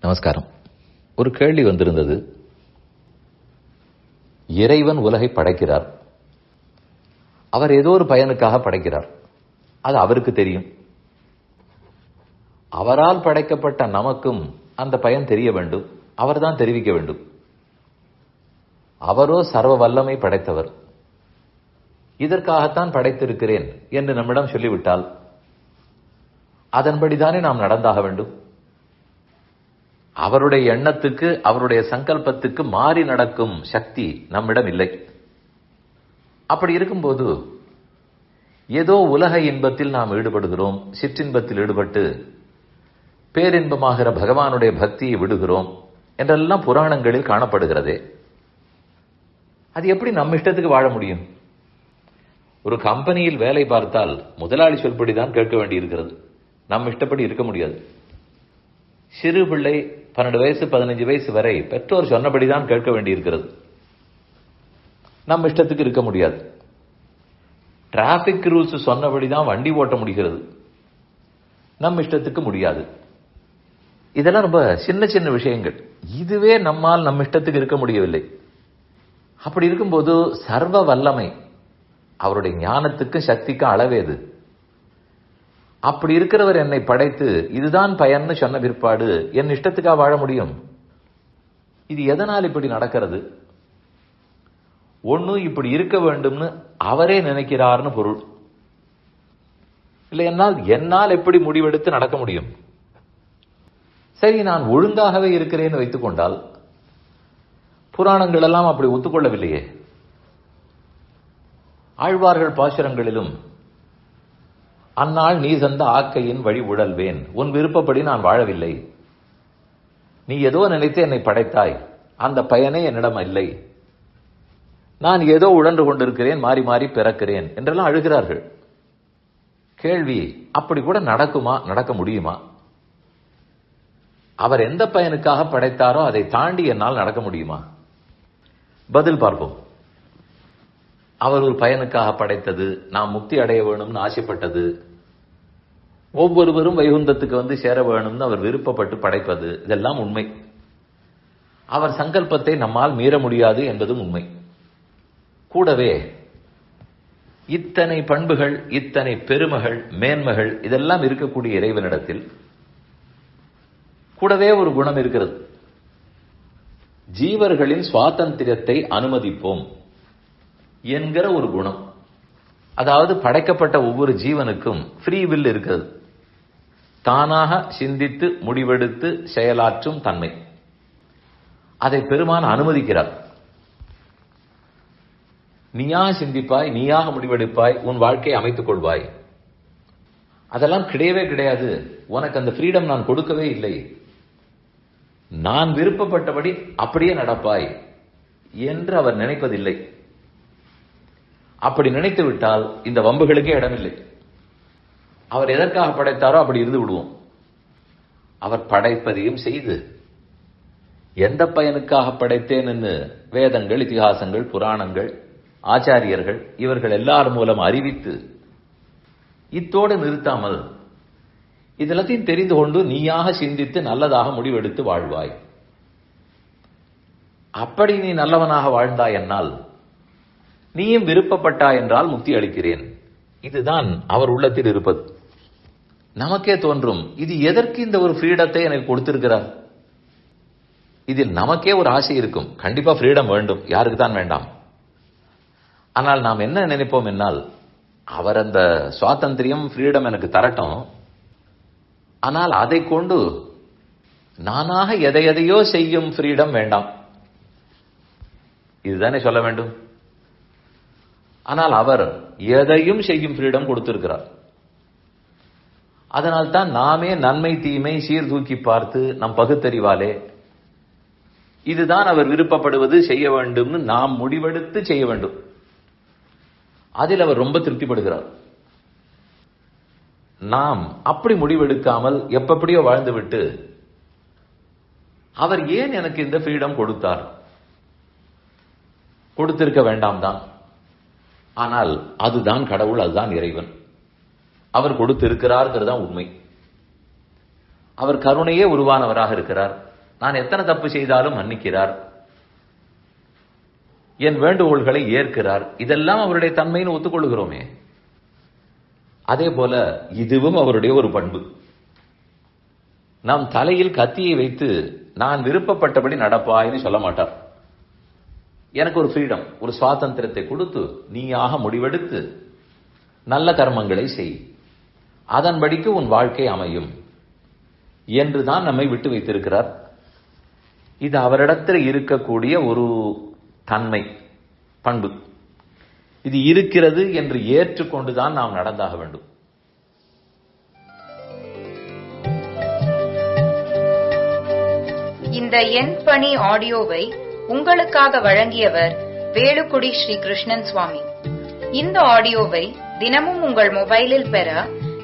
நமஸ்காரம். ஒரு கேள்வி வந்திருந்தது. இறைவன் உலகை படைக்கிறார். அவர் ஏதோ ஒரு பயனுக்காக படைக்கிறார். அது அவருக்கு தெரியும். அவரால் படைக்கப்பட்ட நமக்கும் அந்த பயன் தெரிய வேண்டும். அவர்தான் தெரிவிக்க வேண்டும். அவரோ சர்வ வல்லமை படைத்தவர். இதற்காகத்தான் படைத்திருக்கிறேன் என்று நம்மிடம் சொல்லிவிட்டால் அதன்படிதானே நாம் நடந்தாக வேண்டும்? அவருடைய எண்ணத்துக்கு அவருடைய சங்கல்பத்துக்கு மாறி நடக்கும் சக்தி நம்மிடம் இல்லை. அப்படி இருக்கும்போது ஏதோ உலக இன்பத்தில் நாம் ஈடுபடுகிறோம் சிற்றின்பத்தில் ஈடுபட்டு பேரின்பமாகிற பகவானுடைய பக்தியை விடுகிறோம் என்றெல்லாம் புராணங்களில் காணப்படுகிறதே. அது எப்படி நம்ம இஷ்டத்துக்கு வாழ முடியும்? ஒரு கம்பெனியில் வேலை பார்த்தால் முதலாளி சொல்படிதான் கேட்க வேண்டியிருக்கிறது. நம்ம இஷ்டப்படி இருக்க முடியாது. சிறு பிள்ளை பன்னெண்டு வயசு பதினஞ்சு வயசு வரை பெற்றோர் சொன்னபடிதான் கேட்க வேண்டியிருக்கிறது. நம்ம இஷ்டத்துக்கு இருக்க முடியாது. டிராபிக் ரூல்ஸ் சொன்னபடிதான் வண்டி ஓட்ட முடிகிறது. நம்ம இஷ்டத்துக்கு முடியாது. இதெல்லாம் ரொம்ப சின்ன சின்ன விஷயங்கள். இதுவே நம்மால் நம்ம இஷ்டத்துக்கு இருக்க முடியவில்லை. அப்படி இருக்கும்போது சர்வ வல்லமை அவருடைய ஞானத்துக்கும் சக்திக்கும் அளவேது. அப்படி இருக்கிறவர் என்னை படைத்து இதுதான் பயன்னு சொன்ன பிற்பாடு என் இஷ்டத்துக்கா வாழ முடியும்? இது எதனால் இப்படி நடக்கிறது? ஒன்று இப்படி இருக்க வேண்டும்னு அவரே நினைக்கிறார்னு பொருள். இல்லை என்னால் என்னால் எப்படி முடிவெடுத்து நடக்க முடியும்? சரி நான் ஒழுங்காகவே இருக்கிறேன்னு வைத்துக் கொண்டால் புராணங்கள் எல்லாம் அப்படி ஒத்துக்கொள்ளவில்லையே. ஆழ்வார்கள் பாசுரங்களிலும் அந்நாள் நீ சந்த ஆக்கையின் வழி உழல்வேன். உன் விருப்பப்படி நான் வாழவில்லை. நீ ஏதோ நினைத்து என்னை படைத்தாய். அந்த பயனே என்னிடம் இல்லை. நான் ஏதோ உழன்று கொண்டிருக்கிறேன் மாறி மாறி பிறக்கிறேன் என்றெல்லாம் அழுகிறார்கள். கேள்வி அப்படி கூட நடக்குமா? நடக்க முடியுமா? அவர் எந்த பயனுக்காக படைத்தாரோ அதை தாண்டி என்னால் நடக்க முடியுமா? பதில் பார்ப்போம். அவர் ஒரு பயனுக்காக படைத்தது நாம் முக்தி அடைய வேணும்னு ஆசைப்பட்டது ஒவ்வொருவரும் வைகுந்தத்துக்கு வந்து சேர வேணும்னு அவர் விருப்பப்பட்டு படைப்பது இதெல்லாம் உண்மை. அவர் சங்கல்பத்தை நம்மால் மீற முடியாது என்பதும் உண்மை. கூடவே இத்தனை பண்புகள் இத்தனை பெருமைகள் மேன்மைகள் இதெல்லாம் இருக்கக்கூடிய இறைவனிடத்தில் கூடவே ஒரு குணம் இருக்கிறது. ஜீவர்களின் சுவாதந்திரத்தை அனுமதிப்போம் என்கிற ஒரு குணம். அதாவது படைக்கப்பட்ட ஒவ்வொரு ஜீவனுக்கும் ஃப்ரீ வில் இருக்கிறது. தானாக சிந்தித்து முடிவெடுத்து செயலாற்றும் தன்மை. அதை பெருமான் அனுமதிக்கிறார். நீயாக சிந்திப்பாய் நீயாக முடிவெடுப்பாய் உன் வாழ்க்கையை அமைத்துக் கொள்வாய். அதெல்லாம் கிடையவே கிடையாது. உனக்கு அந்த ஃப்ரீடம் நான் கொடுக்கவே இல்லை. நான் விருப்பப்பட்டபடி அப்படியே நடப்பாய் என்று அவர் நினைப்பதில்லை. அப்படி நினைத்து விட்டால் இந்த வம்புகளுக்கே இடமில்லை. அவர் எதற்காக படைத்தாரோ அப்படி இருந்து விடுவோம். அவர் படைப்பதையும் செய்து எந்த பயனுக்காக படைத்தேன் என்று வேதங்கள் இதிகாசங்கள் புராணங்கள் ஆச்சாரியர்கள் இவர்கள் எல்லார் மூலம் அறிவித்து இத்தோடு நிறுத்தாமல் இதெல்லாத்தையும் தெரிந்து கொண்டு நீயாக சிந்தித்து நல்லதாக முடிவெடுத்து வாழ்வாய். அப்படி நீ நல்லவனாக வாழ்ந்தாய் என்னால் நீயும் விருப்பப்பட்டா என்றால் முக்தி அளிக்கிறேன். இதுதான் அவர் உள்ளத்தில் இருப்பது. நமக்கே தோன்றும். இது எதற்கு இந்த ஒரு ஃப்ரீடத்தை எனக்கு கொடுத்திருக்கிறார்? இதில் நமக்கே ஒரு ஆசை இருக்கும். கண்டிப்பா ஃப்ரீடம் வேண்டும். யாருக்கு தான் வேண்டாம். ஆனால் நாம் என்ன நினைப்போம் என்னால்? அவர் அந்த சுவாதந்திரியம் ஃப்ரீடம் எனக்கு தரட்டும். ஆனால் அதை கொண்டு நானாக எதை எதையோ செய்யும் ஃப்ரீடம் வேண்டாம். இதுதானே சொல்ல வேண்டும்? ஆனால் அவர் எதையும் செய்யும் ஃப்ரீடம் கொடுத்திருக்கிறார். அதனால் தான் நாமே நன்மை தீமை சீர்தூக்கி பார்த்து நம் பகுத்தறிவாலே இதுதான் அவர் விருப்பப்படுவது செய்ய வேண்டும்னு நாம் முடிவெடுத்து செய்ய வேண்டும். அதில் அவர் ரொம்ப திருப்திப்படுகிறார். நாம் அப்படி முடிவெடுக்காமல் எப்படியோ வாழ்ந்துவிட்டு அவர் ஏன் எனக்கு இந்த ஃப்ரீடம் கொடுத்தார்? கொடுத்திருக்க வேண்டாம் தான். ஆனால் அதுதான் கடவுள் அதுதான் இறைவன். அவர் கொடுத்திருக்கிறார்ங்கிறது தான் உண்மை. அவர் கருணையே உருவானவராக இருக்கிறார். நான் எத்தனை தப்பு செய்தாலும் மன்னிக்கிறார். என் வேண்டுகோள்களை ஏற்கிறார். இதெல்லாம் அவருடைய தன்மைன்னு ஒத்துக்கொள்கிறோமே அதே போல இதுவும் அவருடைய ஒரு பண்பு. நம் தலையில் கத்தியை வைத்து நான் விருப்பப்பட்டபடி நடப்பாய்னு சொல்ல மாட்டார். எனக்கு ஒரு ஃப்ரீடம் ஒரு சுவாதந்திரத்தை கொடுத்து நீயாக முடிவெடுத்து நல்ல கர்மங்களை செய். அதன்படிக்கு உன் வாழ்க்கை அமையும். என்றுதான் நம்மை விட்டு வைத்திருக்கிறார். இது அவரிடத்தில் இருக்கக்கூடிய ஒரு தன்மை பண்பு. இது இருக்கிறது என்று ஏற்றுக்கொண்டுதான் நாம் நடந்தாக வேண்டும். இந்த என் பணி ஆடியோவை உங்களுக்காக வழங்கியவர் வேலுக்குடி ஸ்ரீ கிருஷ்ணன் சுவாமி. இந்த ஆடியோவை தினமும் உங்கள் மொபைலில் பெற